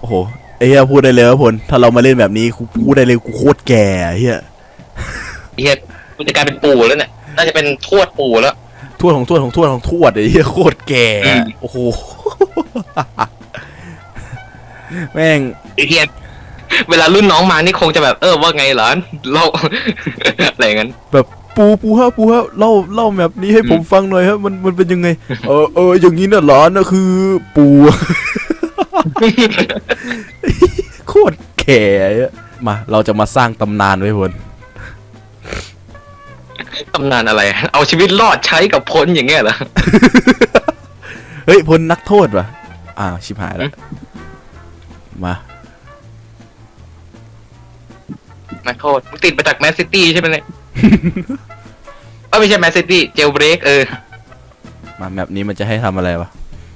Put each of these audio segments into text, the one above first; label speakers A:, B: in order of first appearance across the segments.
A: โอ้โหไอ้เหี้ยพูดได้เลยว่าพลถ้าเรามาเล่นแบบนี้กูพูดได้เลยกูโคตรแก่เฮีย
B: เฮียกูจะกลายเป็นปู่แล้วเนี่ย น่าจะเป็นทวดปู่แล้ว
A: ทวดของทวดของทวดของทวดไอ้เหี้ยโคตรแก่
B: อืม
A: โอ้โห แม่ง
B: ไอ้เฮียเวลารุ่นน้องมานี่คงจะแบบ เออว่าไงเหรอเล่าอะไรอย่างนั้น
A: แบบปูปูฮะปูฮะเล่าเล่าแบบนี้ให้ผมฟังหน่อยฮะมันมันเป็นยังไง เออเอออย่างนี้น่ะหลานนะคือปู โคตรแก่อะมา เราจะมาสร้างตำนานไว้พล
B: ตำนานอะไร เอาชีวิตรอดใช้กับพ้นอย่างเงี้ยเหรอ
A: เฮ้ยพลนักโทษว่ะอ้าวชิบหายแล้ว มา
B: นักโทษมึงติดมาจากแมนซิตี้ใช่ไหมเนี่ยเอ้ยไม่ใช่แมนซิตี้เจลเบรกเออ
A: มาแมปนี้มันจะให้ทำอะไรวะ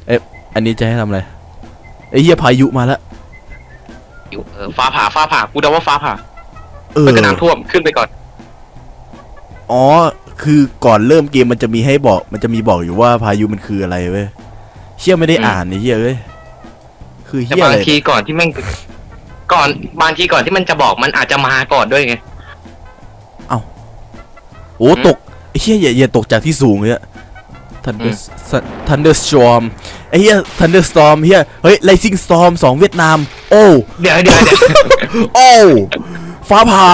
A: เอ๊ะ อันนี้จะให้ทำอะไร ไอ้เหี้ยพายุมาแล้ว
B: อยู่เออฟ้าผ่าฟ้าผ่ากูเดาว่าฟ้าผ่า
A: เออ
B: มันก็น้ำท่วมขึ้นไปก่อน
A: อ๋อ คือก่อนเริ่มเกมมันจะมีให้บอก มันจะมีบอกอยู่ว่าพายุมันคืออะไรเว้ยเชี่ยไม่ได้
B: อืม
A: อ่านไอ้เหี้ยเว้ยคือ
B: แต่
A: เหี้ย
B: บา
A: อะ
B: ง
A: ไร
B: ทีก่อนที่แม่งก่อนบางทีก่อนที่มันจะบอกมันอาจจะมาก่อนด้วยไง
A: โอ้ตกไอ้เหี้ยอย่าอย่าตกจากที่สูงเลยอะ Thunder Thunderstorm ไอ้เหี้ย Thunderstorm เหี้ยเฮ้ย Rising Storm สองเวียดนาม โอ้
B: เดี๋ยวเดี๋ยวเดี๋ยว
A: โอ้ฟ้าผ่า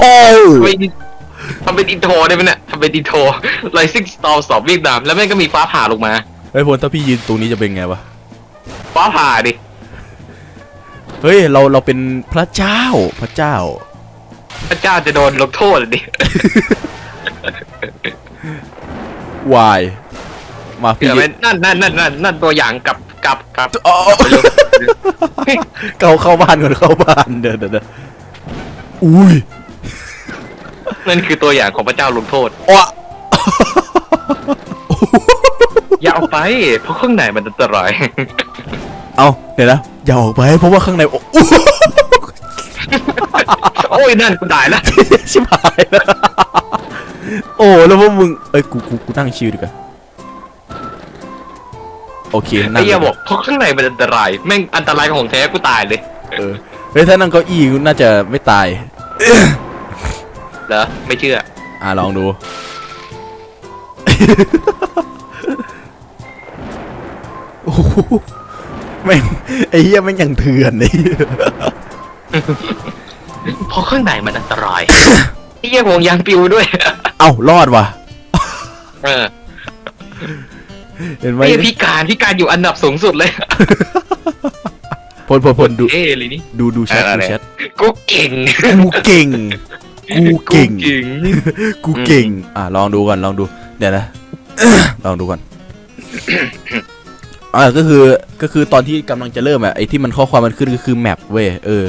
A: โอ้
B: ทำเป็นอินโทรได้ไหมเนี่ยทำเป็นอินโทร Rising Storm สอบเวียดนาม แล้วแม่งก็มีฟ้าผ่าลงมา
A: เฮ้ยพลถ้าพี่ยืนตรงนี้จะเป็นไงวะ
B: ฟ้าผ่าดิ
A: เฮ้ยเราเราเป็นพระเจ้าพระเจ้า
B: พระเจ้าจะโดนลงโทษดิ
A: วาย มาพี่
B: เดี๋ยวมันนั่นนั่นนั่นนั่นนั่นตัวอย่างกับกับกับ
A: อ๋อเข้าเข้าบ้านก่อนเข้าบ้านเดี๋ยวเดี๋ยวเดี๋ยวอุ้ย
B: นั่นคือตัวอย่างของพระเจ้าลงโทษ
A: อ้ว
B: อย่าเอาไป เพราะข้างในมันอันตราย
A: เอาเดี๋ยวนะอย่าออกไปเพราะว่าข้างในโอ้
B: โอ้ยนั่นกูตายแล้ว
A: ชิบหายแล้วโอ้แล้วพวกมึงเอ้ยกูกูกูนั่งชิลดีกว่า โอเคนั่
B: ไอ้
A: ง
B: เหี้ยบอกเพราะข้างในมันอันตรายแม่งอันตรายของแท้กูตายเลย
A: เออเฮ้ยถ้านั่งเก้าอี้กูน่าจะไม่ตาย
B: เหรอไม่เชื่อ
A: อะลองดู โอ้โหแม่งไอ้เหี้ยแม่งยังเถื่อนเลย
B: เพราะข้างในมันอันตราย ไอ้เหี้ยห่วงยางปิวด้วย
A: เอ้ารอดว่ะ
B: เออ
A: เห็นไหม
B: ไอ้เหี้ยพิการพิการอยู่อันดับสูงสุดเลย
A: พลพลพลดู
B: เอ้เลยนี่
A: ดูดูแชท
B: อะไร
A: ดูแชท
B: กูเก่ง
A: กูเก่งกูเก่ง
B: เก่ง
A: กูเก่ง อะลองดูก่อนลองดูเดี๋ยวนะลองดูก่อนอ่าก็คือก็คือตอนที่กำลังจะเริ่มอะไอที่มันข้อความมันขึ้นก็คือแมปเว้ยเออ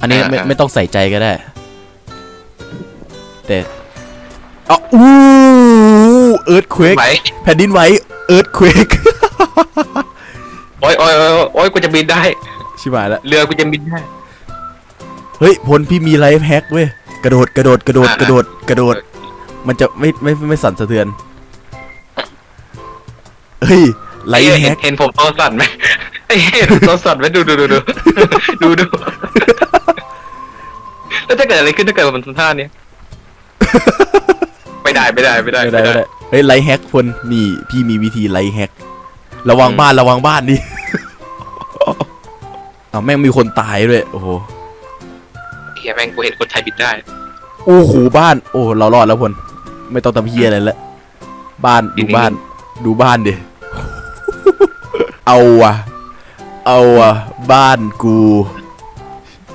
A: อันนี้ไม่ไม่ต้องใส่ใจก็ได้แต่อ๋ออู้เอิร์ธเควก
B: ไหว
A: แผ่นดินไหว เอิร์ธเควก
B: โอ้ยโอ้ยโอ้ยโอ้ยกูจะบินได้
A: ชิบหายแล้ว
B: เรือกูจะบินได้
A: เฮ้ยพลพี่มีไลฟ์แฮกเว้ยกระโดดกระโดดกระโดด
B: อะ
A: กระโดดกระโดด มันจะไม่ไม่ไม่ไม่สั่นสะเทือนเฮ้ยไล
B: ไอ้
A: ฟ์
B: เหี้ย
A: แฮ
B: เห็น
A: ก
B: เห็นผมตัวสั่นไหมไอ้เหี้ยเห็นตัวสั่นไหมดูดูดูดูดูดูแล้วจะเกิดอะไรขึ้นถ้าเกิดมันทำท่าเนี้ยไม่ได้ไม่ได้ไม่ได้
A: ไม่ได้ไม่ได้ เฮ้ยไลฟ์แฮกพลนี่พี่มีวิธีไลฟ์แฮกระวังบ้านระวังบ้านดิเอาแม่งมีคนตายด้วยโอ้โห
B: เฮียแม่งกูเห็นคนไทยบินได้
A: โอ้โหบ้าน โอ้เรารอดแล้วพลไม่ต้องทำเฮียอะไรแล้วบ้านดูบ้าน ดูบ้านดิเอาว่ะเอาว่ะบ้านกู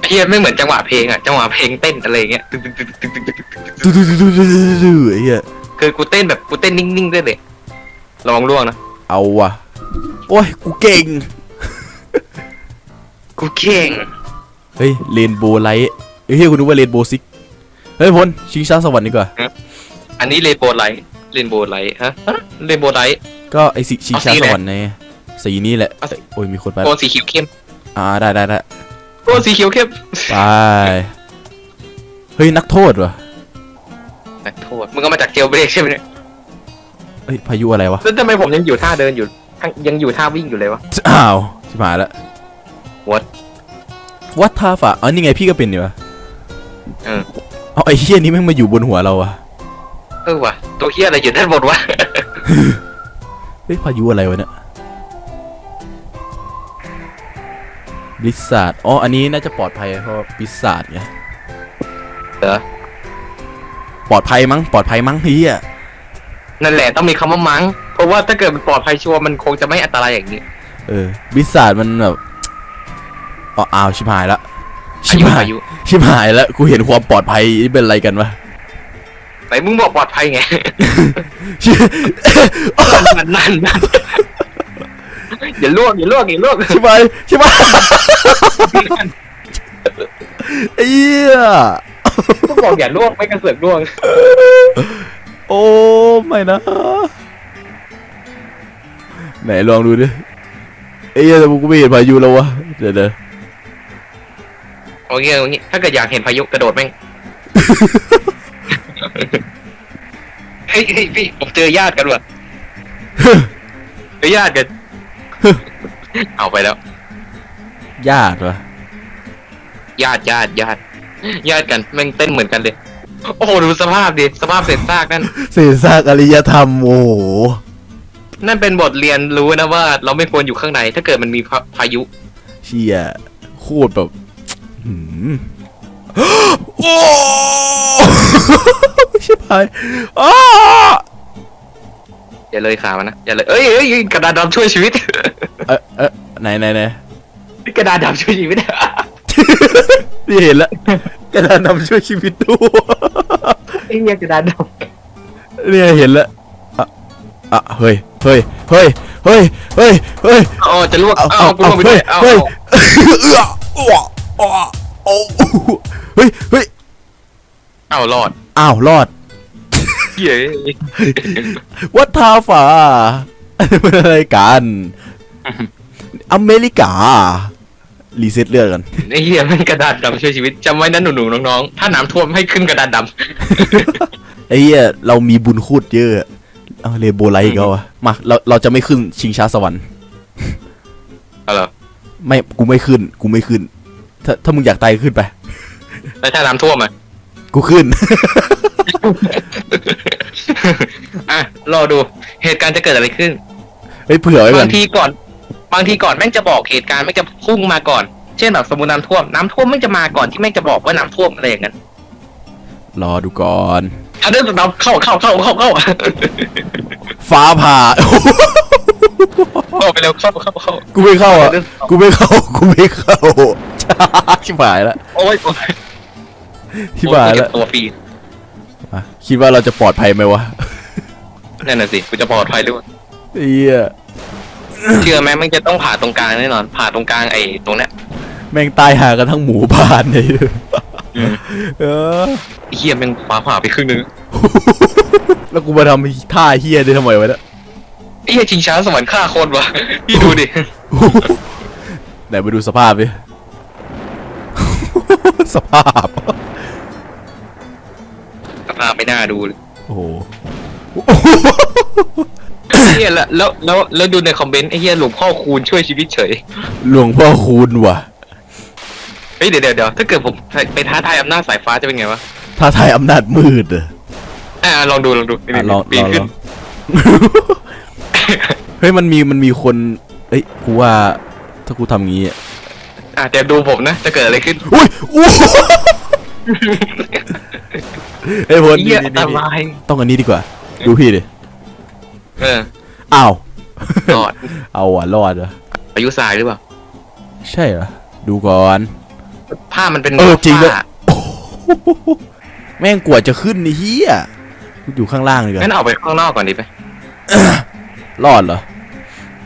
B: เฮียไม่เหมือนจังหวะเพลงอะจังหวะเพลงเต้นอะไรอย่างเงี้ยตึ๊กตึ๊กตึ๊กตึ๊กตึ๊กตึ๊กตึ๊กตึ๊ก
A: ดูดูดูดูดูดูดูไอ้เหี้ย
B: คือกูเต้นแบบกูเต้นนิ่งๆด้วยเลยระวังร่วงนะ
A: เอาว่ะโอ้ยกูเก่ง
B: กูเก่ง
A: เฮ้ยเรนโบว์ไลท์เฮ้ยคุณนึกว่าเรนโบว์ซิกเฮ้ยพลชิงช้าสวรรค์ดีกว่า
B: อันนี้เรนโบว์ไลท์เรนโบว์ไลท์ฮะฮะเรนโบว์ไลท์
A: ก็ไอสิชิงช้า
B: เอาสี
A: ส
B: ไหน
A: วรรค์ในสีนี้แหละ
B: เอาสี
A: โอ้ยมีคนไป
B: โทนสีเขียวเข้ม
A: อ่าได้ได้ได้
B: โทนสีเขียวเข้ม
A: ไปเฮ้ยนักโทษวะ
B: นัก โทษมึงก็มาจากเจลเบรกใช่ไหมเนี่ย
A: เฮ้ยพายุอะไรวะ
B: แล้วทำไมผมยังอยู่ท่าเดินอยู่ทั้งยังอยู่ท่าวิ่งอยู่เลยวะ
A: อ้าวชิบหายแล้ว
B: What
A: วัดท่าฝาอ๋อนี่ไงพี่ก็เป็นอยู่วะ
B: เออ
A: เอาไอ้เฮี้ยนี้แม่งมาอยู่บนหัวเราอะ
B: เออว่ะตัวเฮียอะไรอยู่ด้านบนวะ
A: เฮ้ยพายุอะไรวะเนี่ยบลิสซาร์ดอ๋ออันนี้น่าจะปลอดภัยเพราะบลิสซาร์ดไง
B: เหรอ
A: ปลอดภัยมั้งปลอดภัยมั้งเฮีย
B: นั่นแหละต้องมีคำว่ามั้ง เพราะว่าถ้าเกิดมันปลอดภัยชัวร์มันคงจะไม่อันตรายอย่างนี้
A: เออบลิสซาร์ดมันแบบอ๋ออ้าวชิบหายละชิ
B: อา
A: บ
B: ยุ
A: หาย
B: อายุ
A: ชิบหายแล้วกูเห็นความปลอดภัยนี่เป็นอะไรกันวะ
B: ไหนมึงบอกปลอดภัยไง
A: ชิ
B: นั่นนั่นนั่นอย่าลวกอย่าลวกอย่าลวก
A: ชิบหายชิบหายไอ้เหี้ย
B: ก็บอกอย่าลวกไม่กระเสือกลวก
A: โอ้ไม่นะ ไหนลองดูดิไอ้เหี้ยแต่กูไม่เห็นพายุแล้ววะเดี๋ยวเดี๋ยว
B: โอเคโอเคถ้าเกิดอยากเห็นพายุกระโดดแม่งเฮ้ยเฮ้ยพี่ผมเจอญาติกันว่ะเจอญาติกันเอาไปแล้ว
A: ญาติวะ
B: ญาติญาติญาติ ญาติกันแม่งเต้นเหมือนกันเลย โอ้โหดูสภาพดิสภาพเศษซากนั่น
A: เศษซากอารยธรรมโอ้โห
B: นั่นเป็นบทเรียนรู้นะว่า เราไม่ควรอยู่ข้างใน ถ้าเกิดมันมีพาพายุ
A: เชี่ยโคตรแบบหืมโอ้ชิบหายอ้า
B: อย่าเลยขามันนะ อย่าเลย เอ้ยเอ้ยกระดาษดำช่วยชีวิต
A: เออเออไหนไหนไหน
B: กระดาษดำช่วยชีวิต
A: นี่เห็นแล้ว กระดานนำช่วยชีวิตดู
B: ไอ้เหี้ยกระดาษด
A: เนี่ยเห็นแล้วอะอะเฮ้ยเฮ้ยเฮ้ยเฮ้ยเฮ้ยเฮ้ยำ
B: อ๋อจะลวก
A: เอา
B: เอา
A: เอา
B: กูล
A: เอา
B: งไปด้
A: เฮ้
B: วย
A: ย
B: เอา
A: เฮ้ย
B: เอา
A: เอื้ออ้วอ้วโอ้เฮ้ยเฮ้ย
B: เอารอด
A: อ้าวรอด
B: เหี้ย
A: วัดท่าฝาเป็นอะไรกัน อเมริกา รีเซ็ตเลือดกัน
B: ไอ้เหี้ยมันกระดาษดำช่วยชีวิตจำไว้นะหนูๆน้องๆ ถ้าน้ำท่วมให้ขึ้นกระดาษด
A: ไอ้เหี้ยเรามีบุญคูดเยอะเอาเลยโบไลท์อีก็วะมาเราเราจะไม่ขึ้นชิงช้าสวรรค์ำ
B: เอาเหรอ
A: ไม่กูไม่ขึ้น กูไม่ขึ้น ถ้าถ้ามึงอยากตายขึ้นไป
B: แล้วถ้าน้ำท่วมอะ
A: กูขึ้น
B: อะรอดูเหตุการณ์จะเกิดอะไรขึ้น
A: เฮ้ยเผื่อไว้ก่อบา
B: นงทีก่อน บางทีก่อนแม่งจะบอกเหตุการณ์แม่งจะพุ่งมาก่อน เช่นแบบสมมติน้ำท่วมน้ำท่วมแม่งจะมาก่อนที่แม่งจะบอกว่าน้ำท่วมอะไรอย่างนั้น
A: รอดูก่อน
B: ถ้าเรื่องน้ำเข้าเข้าเข้าเข้าเข้า
A: ฟ้าผ่า
B: เข้าไปแล้วเข้าเข้าเข้า
A: กูไม่เข้าอะ
B: เรื่อง
A: กูไม่เข้ากูไม่เข้าชิบหายแล้ว
B: โอ้ยโอ้ย
A: ชิบหายแล้ว
B: ตัวฟรี
A: อะคิดว่าเราจะปลอดภัยไหมวะ
B: นั่นน่ะสิกูจะปลอดภัยด้วย
A: เฮีย
B: เชื่อไหมแม่งจะต้องผ่าตรงกลางแน่นอน ผ่าตรงกลางไอ้ตรงเนี้ย
A: แม่งตายหากันทั้งหมู่บ้านเลยเออ
B: ไอ้เฮียแม่งผ่าผ่าไปครึ่งนึง
A: แล้วกูมาทำท่าเฮียได้ทำไมวะเนี่ย
B: ไอ้เฮียชิงช้าสวรรค์ฆ่าคนวะพี่ดูดิ
A: ไหนมาดูสภาพดิสภาพ
B: สภาพไม่น่าดูเลย
A: โอ้โห
B: ไอ้ เฮียแล้วแล้วแล้วแล้วดูในคอมเมนต์ไอ้เฮียหลวงพ่อคูณช่วยชีวิตเฉย
A: หลวงพ่อคูณว่ะ
B: เฮ้ยเดี๋ยวเดี๋ยวเดี๋ยวถ้าเกิดผมไปท้าทายอำนาจสายฟ้าจะเป็นไงวะ
A: ท้าทายอำนาจมืดเหรอ
B: อ่าลองดูลองดูนี่
A: อะ
B: นี่
A: ลอง
B: ปี
A: ล
B: น
A: อง
B: ขึ้
A: ล
B: น
A: อง เฮ้ยมันมีมันมีคนเอ้ยกูว่าถ้ากูทำงี้อะ
B: อะแต่ดูผมนะจะเกิดอะไรขึ้น
A: อุ้ยอู้เฮ้ยพล
B: เฮี
A: นี่
B: ย
A: นี่
B: อันต
A: นี่
B: ราย
A: ต้องอันนี้ดีกว่า ดูพี่ดิ
B: เออ
A: อ้าว
B: รอด
A: เอาว่ะรอดเหรอ
B: อายุทรายหรือเปล่า
A: ใช่เหรอดูก่อน
B: ผ้ามันเป็น
A: เออจริงด้วย
B: ผ้า
A: แม่งกว่าจะขึ้นนี่เฮียกูอยู่ข้างล่างเลยกั
B: งั้
A: น
B: นออกไปข้างนอกก่อนดีไหม
A: รอดเหรอ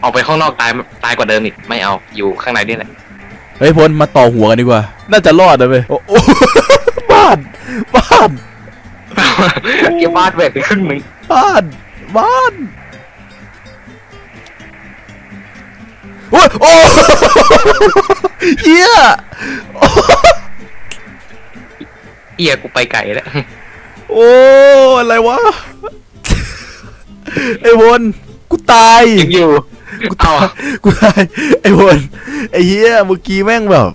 B: ออกไปข้างนอกตายตายกว่าเดิมอีก ไม่เอาอยู่ข้างในนี่แหละ
A: เฮ้ยพลมาต่อหัวกันดีกว่า น่าจะรอดนะเว้ยโอ้โอ้ บ้านบ้าน
B: เกี่ยวบ้านแหวกไปครึ่งหนึ่ง
A: บ้านบ้าน อ้ยโอ้เฮีย
B: เฮียกูไปไกลแล้ว
A: โอ้อะไรวะไอ้พลกูตาย
B: ยังอยู่
A: กู
B: เอา
A: ตายกูตายไอ้พลไอ้เฮียเมื่อกี้แม่งแบบ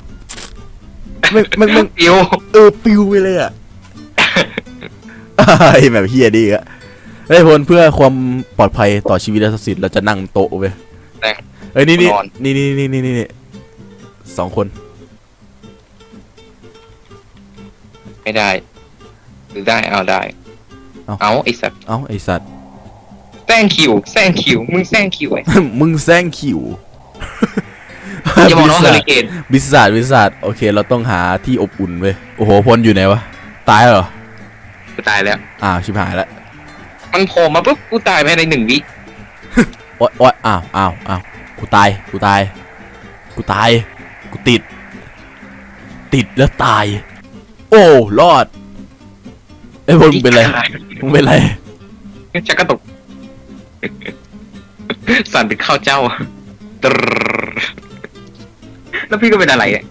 A: แม่งแม่งแม่ง
B: ปิว
A: เออปิวไปเลยอะไอ้แบบเฮียดีอะเฮ้ยพลเพื่อความปลอดภัยต่อชีวิตและทรัพย์สินเราจะนั่งโต๊ะเว้ย
B: แต่
A: เอ้ยนี่นี่
B: นอน
A: นี่นี่นี่นี่นี่นี่สองคน
B: ไม่ได้ หรือได้เอาได้ เอาไอสัตว์
A: เอ้าไอสัตว์
B: แซงคิวแซงคิวมึงแซงคิวไอ้
A: มึงแซงขิว
B: อย่ามองน้องเฮอริเคน
A: บิสซาดบิสซาดโอเค เราต้องหาที่อบอุ่นเว้ยโอ้โหพลอยู่ไหนวะ ตายแล้วเหรอ
B: กูตายแล้ว
A: อ้าวชิบหายแล้ว
B: มันโผล่มาปุ๊บกูตายภายในหนึ่งวิ
A: โอ๊ยโอ๊ยอ้าวอ้าวอ้าว กูตาย กูตาย กูตาย กูติด ติดแล้วตาย โอ้ รอดเอ้ยพลมึงเป็นไร มึงเป็นไร
B: ชักกระตุก สั่นเป็นข้าวเจ้าตรรแล้วพี่ก็เป็นอะไรอะ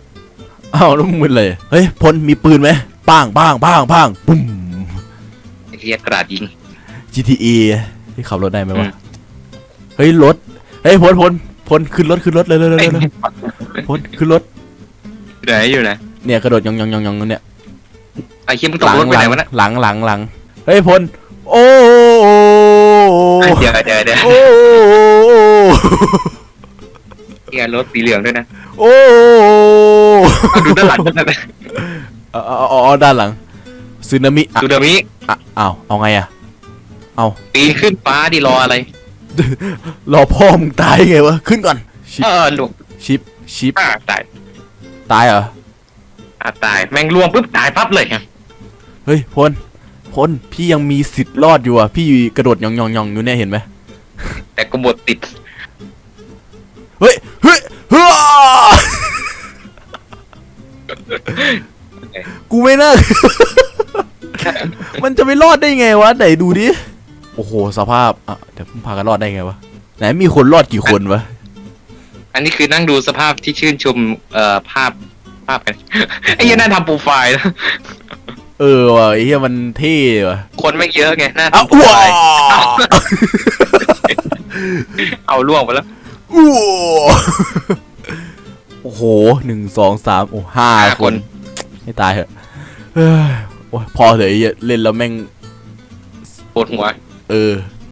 A: อ้าวแล้วมึงเป็นไรเฮ้ยพลมีปืนไหมป้างป้างป้างป้างปุ้ม
B: ไอ้เฮียกระดาษยิง
A: GTA ที่ขับรถได้ไหม
B: อื
A: วะ
B: ม
A: เฮ้ยรถ เฮ้ยพลพล พลขึ้นรถขึ้นรถเลยเลยเลย
B: ไอ้
A: เลยพลขึ้นรถ
B: ไหนอยู่ไหน
A: เนี่ยกระโดดยองยองยองยองเนี่ย
B: ไอ้เฮียมึงต
A: ห
B: ก
A: ลัง
B: รถไป
A: ห
B: ไห
A: ลั
B: น
A: ง
B: วะน่ะ
A: หลังหลังหลังเฮ้ยพลโอ้
B: เดี๋ยวเดี๋ยวเดี๋ยว
A: โอ้
B: เฮียรถสีเหลืองด้วยนะ
A: โอ้
B: เอาดูด้านหลังกันนะ
A: เอาเอาเอาเอาด้านหลังซึนามิอะ
B: ซูดามิ
A: อะอ้าวเอาไงอะเอา
B: ปีนขึ้นฟ้าดิรออะไร
A: รอพ่อมึงตายไงวะ ขึ้นก่อน ชิป
B: เออหลวง
A: ชิป ชิป
B: อ่าตาย
A: ตายเหรอ
B: อ่าตายแม่งล่วงปุ๊บตายปั๊บเลยอะ
A: เฮ้ยพลพลพี่ยังมีสิทธิ์รอดอยู่อะ พี่กระโดดยองยองยองอยู่เนี่ยเห็นไหม
B: แต่กบฏติด
A: เฮ้ย เฮ้ยเฮ้ยกูไม่น่า มันจะไม่รอดได้ไงวะไหนดูดิ โอ้โหสภาพอะเดี๋ยวมึงพากันรอดได้ไงวะไหนมีคนรอดกี่คนวะ
B: อันนี้คือนั่งดูสภาพที่ชื่นชมเอ่อภาพภาพกัน ไอ้เหี้ยันน่าทำโปรไฟล์นะ
A: เออว่ะไอ้เหี้ยมันเท่ว่ะ
B: คนไม่เยอะไงน่า
A: อ้าว
B: ทำโปร
A: ว้า
B: ไฟล์เอาล่วงไปแล้ว
A: อู้โอ้โหหนึ่งสองสามโอ้ห้า
B: ห้า
A: ค
B: คนน
A: ให้ตายเถอะเฮ้ยโอ้ยพอเถอะไอ้เหี้ยเล่นแล้วแม่ง
B: ปวดหัว
A: เออ